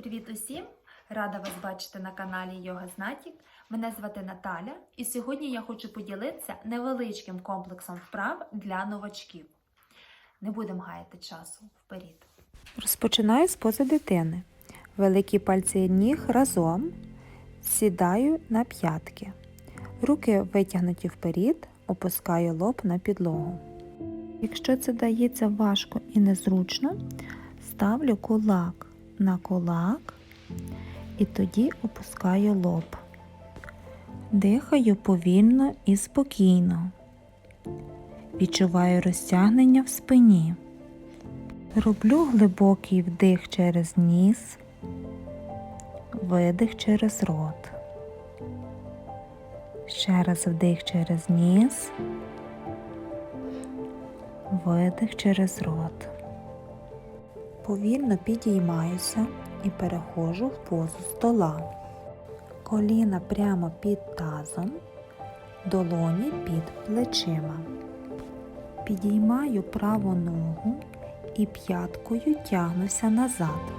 Привіт усім! Рада вас бачити на каналі Йога Знатік. Мене звати Наталя, і сьогодні я хочу поділитися невеличким комплексом вправ для новачків. Не будемо гаяти часу вперед. Розпочинаю з пози дитини. Великі пальці ніг разом. Сідаю на п'ятки. Руки витягнуті вперед, опускаю лоб на підлогу. Якщо це дається важко і незручно, ставлю кулак на кулак і тоді опускаю лоб. Дихаю повільно і спокійно. Відчуваю розтягнення в спині. Роблю глибокий вдих через ніс, видих через рот. Ще раз вдих через ніс, видих через рот. Повільно підіймаюся і переходжу в позу стола. Коліна прямо під тазом, долоні під плечима. Підіймаю праву ногу і п'яткою тягнуся назад.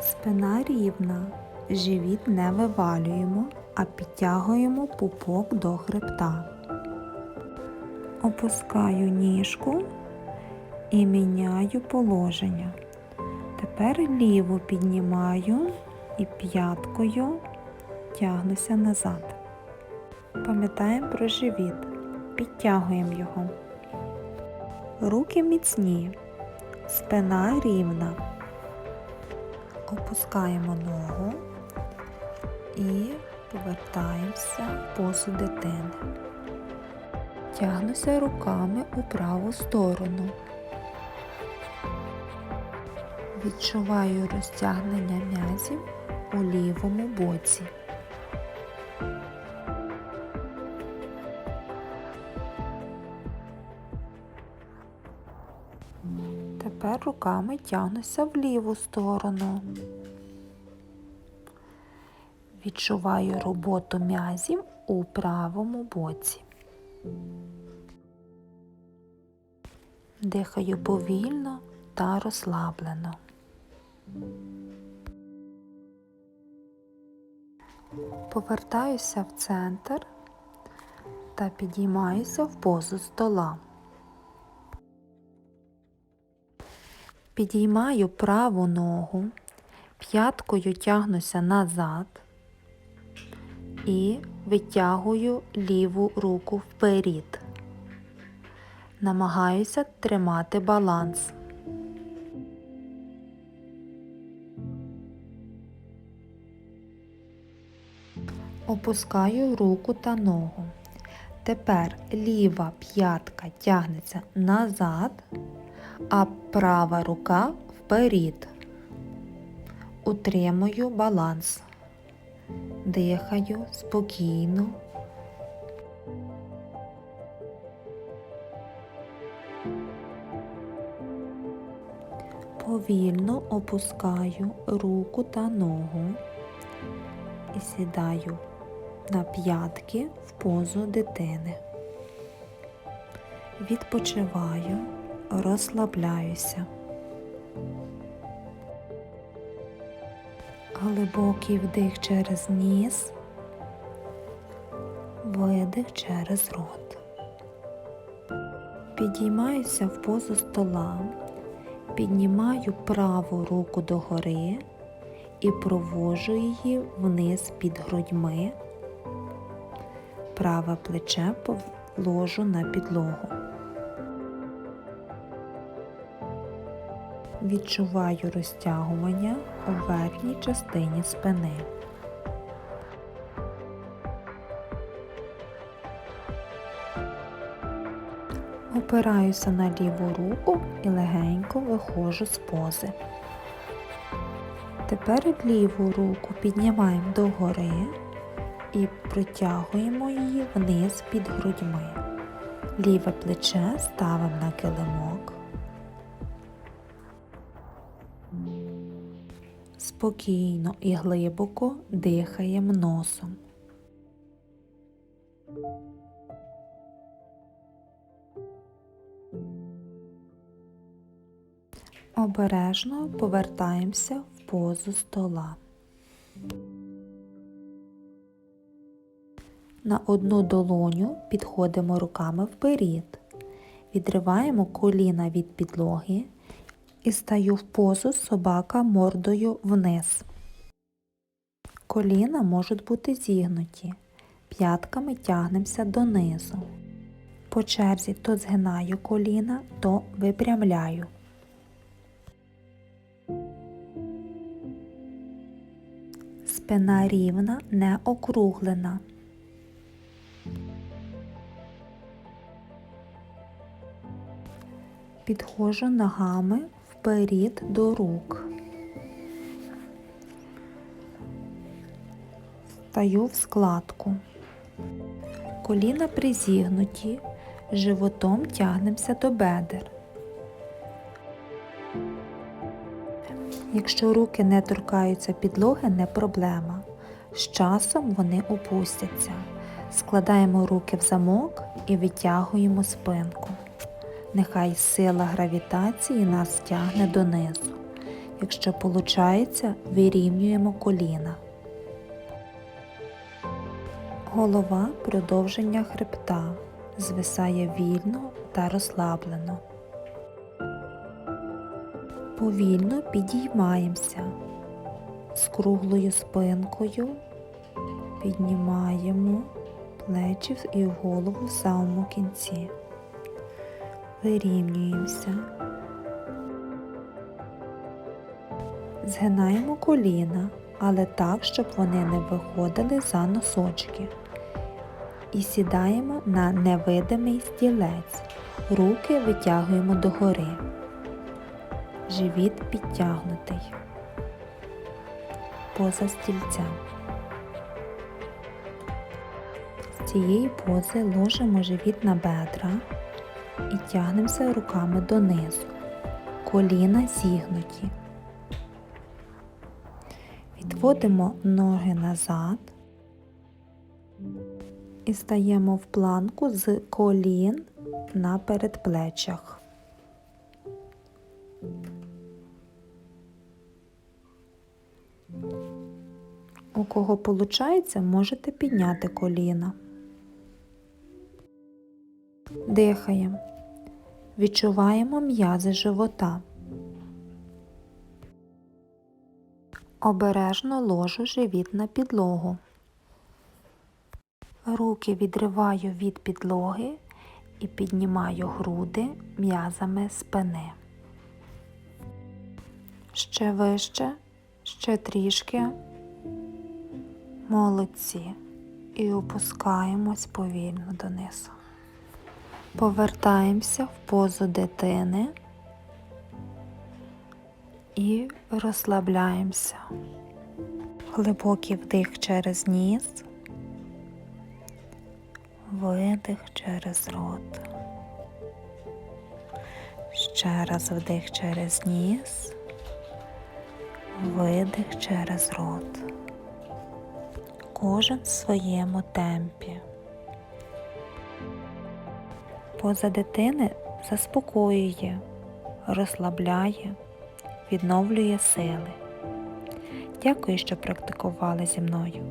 Спина рівна, живіт не вивалюємо, а підтягуємо пупок до хребта. Опускаю ніжку і міняю положення. Тепер ліву піднімаю і п'яткою тягнуся назад. Пам'ятаємо про живіт, підтягуємо його. Руки міцні, спина рівна. Опускаємо ногу і повертаємося в позу дитини. Тягнуся руками у праву сторону. Відчуваю розтягнення м'язів у лівому боці. Тепер руками тягнуся в ліву сторону. Відчуваю роботу м'язів у правому боці. Дихаю повільно та розслаблено. Повертаюся в центр та підіймаюся в позу стола. Підіймаю праву ногу, п'яткою тягнуся назад і витягую ліву руку вперед. Намагаюся тримати баланс. Опускаю руку та ногу. Тепер ліва п'ятка тягнеться назад, а права рука вперед. Утримую баланс. Дихаю спокійно. Повільно опускаю руку та ногу і сідаю на п'ятки в позу дитини. Відпочиваю, розслабляюся. Глибокий вдих через ніс, видих через рот. Підіймаюся в позу стола, піднімаю праву руку догори і провожу її вниз під грудьми. Праве плече положу на підлогу. Відчуваю розтягування у верхній частині спини. Опираюся на ліву руку і легенько виходжу з пози. Тепер ліву руку піднімаємо догори і протягуємо її вниз під грудьми. Ліве плече ставимо на килимок. Спокійно і глибоко дихаємо носом. Обережно повертаємося в позу стола. На одну долоню підходимо руками вперед. Відриваємо коліна від підлоги і стаю в позу собака мордою вниз. Коліна можуть бути зігнуті. П'ятками тягнемося донизу. По черзі то згинаю коліна, то випрямляю. Спина рівна, не округлена. Підходжу ногами вперед до рук. Стаю в складку. Коліна призігнуті, животом тягнемося до бедер. Якщо руки не торкаються підлоги, не проблема. З часом вони опустяться. Складаємо руки в замок і витягуємо спинку. Нехай сила гравітації нас тягне донизу. Якщо виходить, вирівнюємо коліна. Голова продовження хребта звисає вільно та розслаблено. Повільно підіймаємося з круглою спинкою, піднімаємо плечі і голову в самому кінці. Вирівнюємося. Згинаємо коліна, але так, щоб вони не виходили за носочки. І сідаємо на невидимий стілець. Руки витягуємо догори. Живіт підтягнутий. Поза стільця. З цієї пози ложимо живіт на бедра і тягнемося руками донизу. Коліна зігнуті. Відводимо ноги назад і стаємо в планку з колін на передплечах. У кого виходить, можете підняти коліна. Дихаємо. Відчуваємо м'язи живота. Обережно ложу живіт на підлогу. Руки відриваю від підлоги і піднімаю груди м'язами спини. Ще вище, ще трішки. Молодці. І опускаємось повільно донизу. Повертаємося в позу дитини і розслабляємося. Глибокий вдих через ніс, видих через рот. Ще раз вдих через ніс, видих через рот. Кожен в своєму темпі. Поза дитини заспокоює, розслабляє, відновлює сили. Дякую, що практикували зі мною.